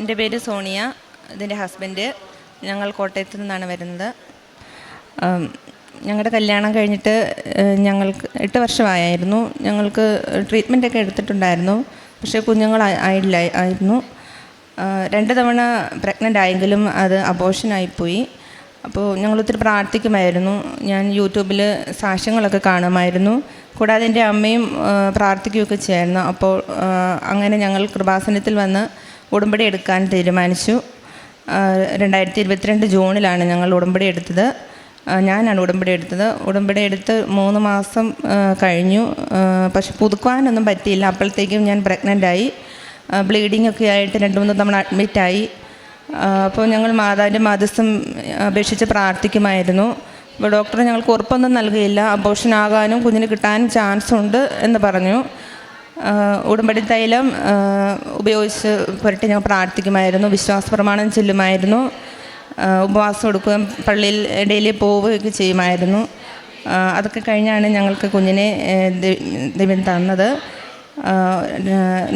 എന്റെ പേര് സോണിയ ഇതിന്റെ ഹസ്ബൻഡ് ഞങ്ങൾ കോട്ടയത്ത് നിന്നാണ് വരുന്നത്. ഞങ്ങളുടെ കല്യാണം കഴിഞ്ഞിട്ട് ഞങ്ങൾക്ക് എട്ട് വർഷമായിരുന്നു ഞങ്ങൾക്ക് ട്രീറ്റ്മെന്റ് ഒക്കെ എടുത്തിട്ടുണ്ടായിരുന്നു. പക്ഷേ കുഞ്ഞുങ്ങൾ ആയി- ആയില്ല ആയിരുന്നു. രണ്ട് തവണ പ്രഗ്നന്റ് ആയെങ്കിലും അത് അബോഷനായിപ്പോയി അപ്പോൾ ഞങ്ങൾ ഒത്തിരി പ്രാർത്ഥിക്കുമായിരുന്നു. ഞാൻ യൂട്യൂബിൽ സാക്ഷ്യങ്ങളൊക്കെ കാണുമായിരുന്നു. കൂടാതെ എന്റെ അമ്മയും പ്രാർത്ഥിക്കുകയൊക്കെ ചെയ്യായിരുന്നു. അപ്പോൾ അങ്ങനെ ഞങ്ങൾ കൃപാസനത്തിൽ വന്ന് ഉടമ്പടി എടുക്കാൻ തീരുമാനിച്ചു. രണ്ടായിരത്തി ഇരുപത്തിരണ്ട് ജൂണിലാണ് ഞങ്ങൾ ഉടമ്പടി എടുത്തത്. ഞാനാണ് ഉടമ്പടി എടുത്തത്. ഉടമ്പടി എടുത്ത് മൂന്ന് മാസം കഴിഞ്ഞു. പക്ഷെ പുതുക്കുവാനൊന്നും പറ്റിയില്ല. അപ്പോഴത്തേക്കും ഞാൻ പ്രഗ്നന്റായി ബ്ലീഡിംഗ് ഒക്കെ ആയിട്ട് രണ്ട് മൂന്ന് തവണ അഡ്മിറ്റായി അപ്പോൾ ഞങ്ങൾ മാതാവിന്റെ മാധ്യസ്ഥം അപേക്ഷിച്ച് പ്രാർത്ഥിക്കുമായിരുന്നു. അപ്പോൾ ഡോക്ടർ ഞങ്ങൾക്ക് ഉറപ്പൊന്നും നൽകിയില്ല. അബോഷൻ ആകാനും കുഞ്ഞിന് കിട്ടാനും ചാൻസ് ഉണ്ട് എന്ന് പറഞ്ഞു. ഉടമ്പടി തൈലം ഉപയോഗിച്ച് പുരട്ടി ഞങ്ങൾ പ്രാർത്ഥിക്കുമായിരുന്നു. വിശ്വാസ പ്രമാണം ചെല്ലുമായിരുന്നു. ഉപവാസം എടുക്കുകയും പള്ളിയിൽ ഡെയിലി പോവുകയൊക്കെ ചെയ്യുമായിരുന്നു. അതൊക്കെ കഴിഞ്ഞാണ് ഞങ്ങൾക്ക് കുഞ്ഞിനെ ദൈവം തന്നത്.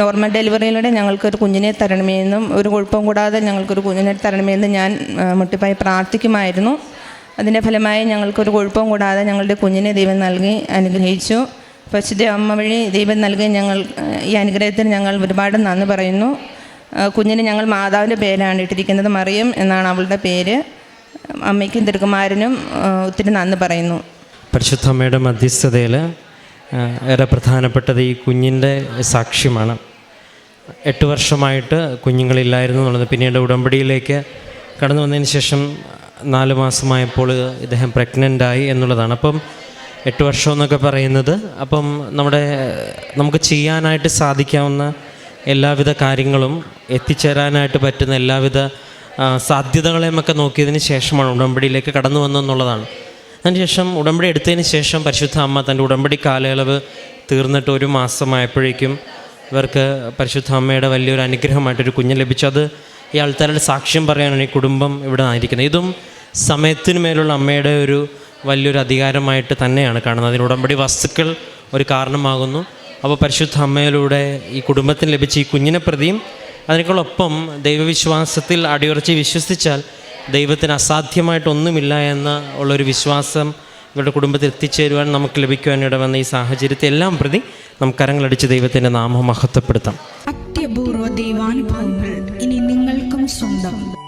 നോർമൽ ഡെലിവറിയിലൂടെ ഞങ്ങൾക്കൊരു കുഞ്ഞിനെ തരണമെന്നും ഒരു കുഴപ്പം കൂടാതെ ഞങ്ങൾക്കൊരു കുഞ്ഞിനെ തരണമെന്ന് ഞാൻ മുട്ടിപ്പായി പ്രാർത്ഥിക്കുമായിരുന്നു. അതിന്റെ ഫലമായി ഞങ്ങൾക്കൊരു കുഴപ്പം കൂടാതെ ഞങ്ങളുടെ കുഞ്ഞിനെ ദൈവം നൽകി അനുഗ്രഹിച്ചു. പരിശുദ്ധ അമ്മ വഴി ദൈവം നൽകി ഞങ്ങൾ ഈ അനുഗ്രഹത്തിന് ഞങ്ങൾ ഒരുപാട് നന്ദി പറയുന്നു. കുഞ്ഞിന് ഞങ്ങൾ മാതാവിന്റെ പേരാണ് ഇട്ടിരിക്കുന്നത് മറിയം എന്നാണ് അവളുടെ പേര്. അമ്മയ്ക്കും തിരുക്കുമാരനും ആ, ഒത്തിരി നന്ദി പറയുന്നു. പരിശുദ്ധ അമ്മയുടെ മധ്യസ്ഥതയിൽ ഏറെ പ്രധാനപ്പെട്ടത് ഈ കുഞ്ഞിന്റെ സാക്ഷ്യമാണ്. എട്ട് വർഷമായിട്ട് കുഞ്ഞുങ്ങളില്ലായിരുന്നു എന്നുള്ളത് പിന്നീട് ഉടമ്പടിയിലേക്ക് കടന്നു വന്നതിന് ശേഷം നാല് മാസമായപ്പോൾ ഇദ്ദേഹം പ്രഗ്നന്റായി എന്നുള്ളതാണ്. അപ്പം എട്ട് വർഷം എന്നൊക്കെ പറയുന്നത്. അപ്പം നമ്മുടെ നമുക്ക് ചെയ്യാനായിട്ട് സാധിക്കാവുന്ന എല്ലാവിധ കാര്യങ്ങളും എത്തിച്ചേരാനായിട്ട് പറ്റുന്ന എല്ലാവിധ സാധ്യതകളെയും സാധ്യതകളെയുമൊക്കെ നോക്കിയതിന് ശേഷമാണ് ഉടമ്പടിയിലേക്ക് കടന്നു വന്നതെന്നുള്ളതാണ് അതിനുശേഷം ഉടമ്പടി എടുത്തതിന് ശേഷം പരിശുദ്ധ അമ്മ തന്റെ ഉടമ്പടി കാലയളവ് തീർന്നിട്ട് ഒരു മാസമായപ്പോഴേക്കും ഇവർക്ക് പരിശുദ്ധ അമ്മയുടെ വലിയൊരു അനുഗ്രഹമായിട്ടൊരു കുഞ്ഞ് ലഭിച്ചു. അത് ഈ ആൾക്കാരുടെ സാക്ഷ്യം പറയാനാണ് ഈ കുടുംബം ഇവിടെ ആയിരിക്കുന്നത്. ഇതും സമയത്തിന് മേലുള്ള അമ്മയുടെ ഒരു വലിയൊരു അധികാരമായിട്ട് തന്നെയാണ് കാണുന്നത്. അതിന് ഉടമ്പടി വസ്തുക്കൾ ഒരു കാരണമാകുന്നു. അപ്പോൾ പരിശുദ്ധ അമ്മയിലൂടെ ഈ കുടുംബത്തിന് ലഭിച്ച ഈ കുഞ്ഞിനെ പ്രതിയും അതിനേക്കാളൊപ്പം ദൈവവിശ്വാസത്തിൽ അടിയുറച്ച് വിശ്വസിച്ചാൽ ദൈവത്തിന് അസാധ്യമായിട്ടൊന്നുമില്ല എന്ന ഉള്ളൊരു വിശ്വാസം ഇവരുടെ കുടുംബത്തിൽ എത്തിച്ചേരുവാൻ നമുക്ക് ലഭിക്കുവാൻ ഇടവന്ന ഈ സാഹചര്യത്തെ എല്ലാം പ്രതി നമുക്ക് കരങ്ങളടിച്ച് ദൈവത്തിന്റെ നാമം മഹത്വപ്പെടുത്താം. അത്യപൂർവ ദൈവാനുഭവങ്ങൾ ഇനി നിങ്ങൾക്കും സ്വന്തം.